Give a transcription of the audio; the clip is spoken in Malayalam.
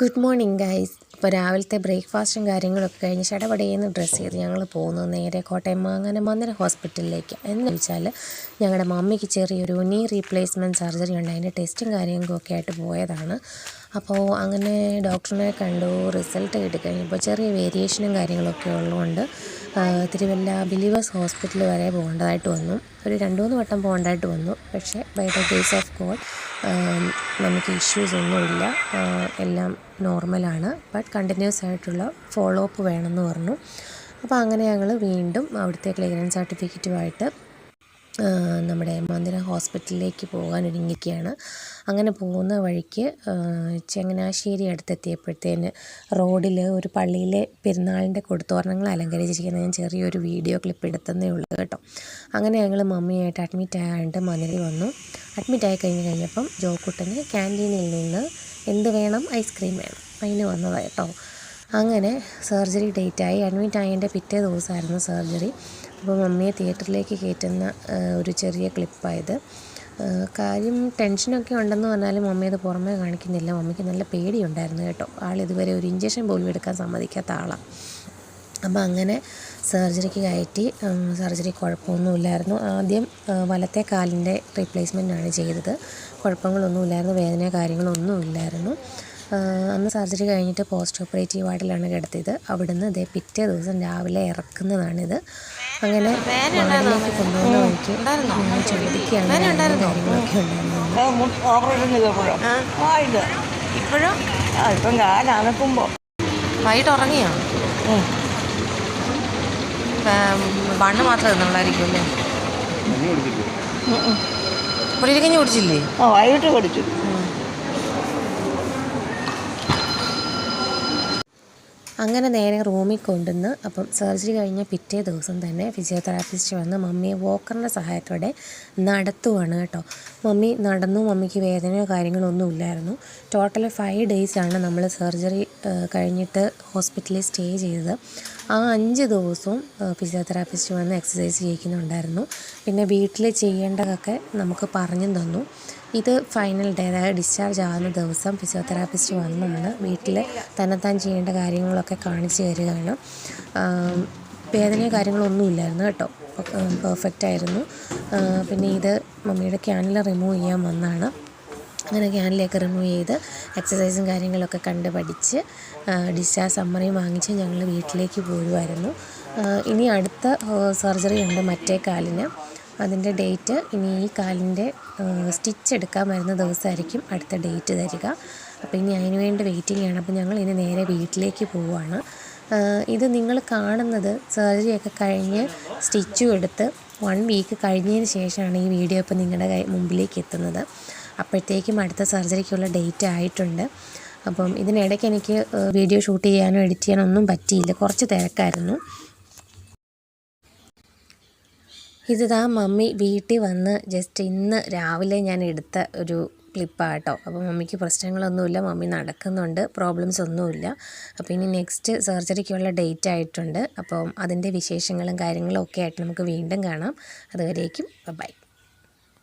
ഗുഡ് മോർണിംഗ് ഗൈസ് ഇപ്പോൾ രാവിലത്തെ ബ്രേക്ക്ഫാസ്റ്റും കാര്യങ്ങളൊക്കെ കഴിഞ്ഞ് ചടപടയെന്ന് ഡ്രസ്സ് ചെയ്ത് ഞങ്ങൾ പോകുന്നു. നേരെ കോട്ടയം മാങ്ങന മന്ദിര ഹോസ്പിറ്റലിലേക്ക്. എന്ന് വെച്ചാൽ ഞങ്ങളുടെ മമ്മിക്ക് ചെറിയൊരു നീ റീപ്ലേസ്മെന്റ് സർജറി ഉണ്ട്. അതിന്റെ ടെസ്റ്റും കാര്യങ്ങളൊക്കെ ആയിട്ട് പോയതാണ്. അപ്പോൾ അങ്ങനെ ഡോക്ടറിനെ കണ്ടു റിസൾട്ട് കിട്ടിക്കഴിഞ്ഞപ്പോൾ ചെറിയ വേരിയേഷനും കാര്യങ്ങളൊക്കെ ഉള്ളതുകൊണ്ട് തിരുവല്ല ബിലീവേഴ്സ് ഹോസ്പിറ്റൽ വരെ പോകേണ്ടതായിട്ട് വന്നു. ഒരു രണ്ട് മൂന്ന് വട്ടം പോകേണ്ടതായിട്ട് വന്നു. പക്ഷേ by the grace of God നമുക്ക് ഇഷ്യൂസ് ഒന്നുമില്ല എല്ലാം നോർമലാണ് ബട്ട് കണ്ടിന്യൂസ് ആയിട്ടുള്ള ഫോളോ അപ്പ് വേണമെന്ന് പറഞ്ഞു. അപ്പോൾ അങ്ങനെ ഞങ്ങൾ വീണ്ടും അവിടുത്തെ ക്ലിയറൻസ് സർട്ടിഫിക്കറ്റുമായിട്ട് നമ്മുടെ മന്ദിര ഹോസ്പിറ്റലിലേക്ക് പോകാൻ ഒരുങ്ങിയിരിക്കുകയാണ് അങ്ങനെ പോകുന്ന വഴിക്ക് ചങ്ങനാശ്ശേരി അടുത്തെത്തിയപ്പോഴത്തേന് റോഡിൽ ഒരു പള്ളിയിലെ പെരുന്നാളിന്റെ കൊടുത്തോരണങ്ങൾ അലങ്കരിച്ചിരിക്കുന്ന ഞാൻ ചെറിയൊരു വീഡിയോ ക്ലിപ്പ് എടുത്തതേ ഉള്ളൂ കേട്ടോ. അങ്ങനെ ഞങ്ങൾ മമ്മിയായിട്ട് അഡ്മിറ്റ് ആയിട്ട് മന്ദിരം വന്നു. അഡ്മിറ്റ് ആയി കഴിഞ്ഞ് കഴിഞ്ഞപ്പം ജോക്കുട്ടന് ക്യാന്റീനിൽ നിന്ന് എന്ത് വേണം? ഐസ്ക്രീം വേണം. അതിന് വന്നതാണ് കേട്ടോ. അങ്ങനെ സർജറി ഡേറ്റായി. അഡ്മിറ്റ് ആയതിന്റെ പിറ്റേ ദിവസമായിരുന്നു സർജറി. അപ്പോൾ മമ്മിയെ തിയേറ്ററിലേക്ക് കയറ്റുന്ന ഒരു ചെറിയ ക്ലിപ്പായത്. കാര്യം ടെൻഷനൊക്കെ ഉണ്ടെന്ന് പറഞ്ഞാലും മമ്മി അത് പുറമേ കാണിക്കുന്നില്ല. മമ്മിക്ക് നല്ല പേടിയുണ്ടായിരുന്നു കേട്ടോ. ആൾ ഇതുവരെ ഒരു ഇഞ്ചക്ഷൻ പോലും എടുക്കാൻ സമ്മതിക്കാത്ത ആളാണ് അപ്പോൾ അങ്ങനെ സർജറിക്ക് കയറ്റി സർജറി കുഴപ്പമൊന്നുമില്ലായിരുന്നു. ആദ്യം വലത്തെ കാലിന്റെ റീപ്ലേസ്മെന്റാണ് ചെയ്തത്. കുഴപ്പങ്ങളൊന്നുമില്ലായിരുന്നു വേദന കാര്യങ്ങളൊന്നുമില്ലായിരുന്നു അന്ന് സർജറി കഴിഞ്ഞിട്ട് പോസ്റ്റ് ഓപ്പറേറ്റീവ് വാർഡിലാണ് കിടത്തിയത്. അവിടുന്ന് ഇതേ പിറ്റേ ദിവസം രാവിലെ ഇറക്കുന്നതാണിത്. അങ്ങനെ വാർഡിലേക്ക് കൊണ്ടുവന്ന വഴിക്ക് ചോദിക്കുകയാണ് കാര്യങ്ങളൊക്കെ ഉണ്ടായിരുന്നു ഇപ്പോഴും? ഇപ്പം കാലനക്കുമ്പോൾ വൈകിട്ട് ഉറങ്ങിയോ? ബണ്ണ് മാത്രമേ തിന്നുള്ളായിരിക്കും അല്ലേ? പുള്ളിരിക്കഞ്ഞ് കുടിച്ചില്ലേ? ആ വൈകിട്ട് കുടിച്ചു. അങ്ങനെ നേരെ റൂമിൽ കൊണ്ടുവന്ന് അപ്പം സർജറി കഴിഞ്ഞ പിറ്റേ ദിവസം തന്നെ ഫിസിയോതെറാപ്പിസ്റ്റ് വന്ന് മമ്മിയെ വോക്കറിന്റെ സഹായത്തോടെ നടത്തുവാണ് കേട്ടോ. മമ്മി നടന്നു മമ്മിക്ക് വേദനയോ കാര്യങ്ങളോ ഒന്നും ഇല്ലായിരുന്നു. ടോട്ടൽ ഫൈവ് ഡേയ്സാണ് നമ്മൾ സർജറി കഴിഞ്ഞിട്ട് ഹോസ്പിറ്റലിൽ സ്റ്റേ ചെയ്തത്. ആ അഞ്ച് ദിവസവും ഫിസിയോതെറാപ്പിസ്റ്റ് വന്ന് എക്സസൈസ് ചെയ്യിക്കുന്നുണ്ടായിരുന്നു. പിന്നെ വീട്ടിൽ ചെയ്യേണ്ടതൊക്കെ നമുക്ക് പറഞ്ഞു തന്നു. ഇത് ഫൈനൽ ഡേ അതായത് ഡിസ്ചാർജ് ആകുന്ന ദിവസം ഫിസിയോതെറാപ്പിസ്റ്റ് വന്ന് നമ്മൾ വീട്ടിൽ തന്നെത്താൻ ചെയ്യേണ്ട കാര്യങ്ങളൊക്കെ കാണിച്ചു തരികയാണ്. വേദനയോ കാര്യങ്ങളൊന്നും ഇല്ലായിരുന്നു കേട്ടോ. പെർഫെക്റ്റ് ആയിരുന്നു. പിന്നെ ഇത് മമ്മിയുടെ ക്യാനിൽ റിമൂവ് ചെയ്യാൻ വന്നാണ്. അങ്ങനെ ക്യാനിലേക്ക് റിമൂവ് ചെയ്ത് എക്സസൈസും കാര്യങ്ങളൊക്കെ കണ്ട് പഠിച്ച് ഡിസ്ചാർജ് സമ്മറിയും വാങ്ങിച്ച് ഞങ്ങൾ വീട്ടിലേക്ക് പോരുമായിരുന്നു ഇനി അടുത്ത സർജറി ഉണ്ട് മറ്റേ കാലിന്. അതിന്റെ ഡേറ്റ് ഇനി ഈ കാലിന്റെ സ്റ്റിച്ച് എടുക്കാൻ വരുന്ന ദിവസമായിരിക്കും അടുത്ത ഡേറ്റ് തരിക. അപ്പോൾ ഇനി അതിന് വേണ്ടി വെയിറ്റിംഗ് അപ്പോൾ ഞങ്ങൾ ഇനി നേരെ വീട്ടിലേക്ക് പോവുകയാണ്. ഇത് നിങ്ങൾ കാണുന്നത് സർജറിയൊക്കെ കഴിഞ്ഞ് സ്റ്റിച്ചും എടുത്ത് വൺ വീക്ക് കഴിഞ്ഞതിന് ശേഷമാണ് ഈ വീഡിയോ ഇപ്പോൾ നിങ്ങളുടെ കൈ മുമ്പിലേക്ക് എത്തുന്നത്. അപ്പോഴത്തേക്കും അടുത്ത സർജറിക്കുള്ള ഡേറ്റ് ആയിട്ടുണ്ട്. അപ്പം ഇതിനിടയ്ക്ക് എനിക്ക് വീഡിയോ ഷൂട്ട് ചെയ്യാനോ എഡിറ്റ് ചെയ്യാനോ ഒന്നും പറ്റിയില്ല. കുറച്ച് തിരക്കായിരുന്നു. ഇതാ മമ്മി വീട്ടിൽ വന്ന് ജസ്റ്റ് ഇന്ന് രാവിലെ ഞാൻ എടുത്ത ഒരു ക്ലിപ്പാണ് കേട്ടോ അപ്പോൾ മമ്മിക്ക് പ്രശ്നങ്ങളൊന്നുമില്ല. മമ്മി നടക്കുന്നുണ്ട്. പ്രോബ്ലംസ് ഒന്നുമില്ല. അപ്പോൾ ഇനി നെക്സ്റ്റ് സർജറിക്കുള്ള ഡേറ്റ് ആയിട്ടുണ്ട്. അപ്പം അതിന്റെ വിശേഷങ്ങളും കാര്യങ്ങളും ഒക്കെ ആയിട്ട് നമുക്ക് വീണ്ടും കാണാം. അതുവരേക്കും ബൈ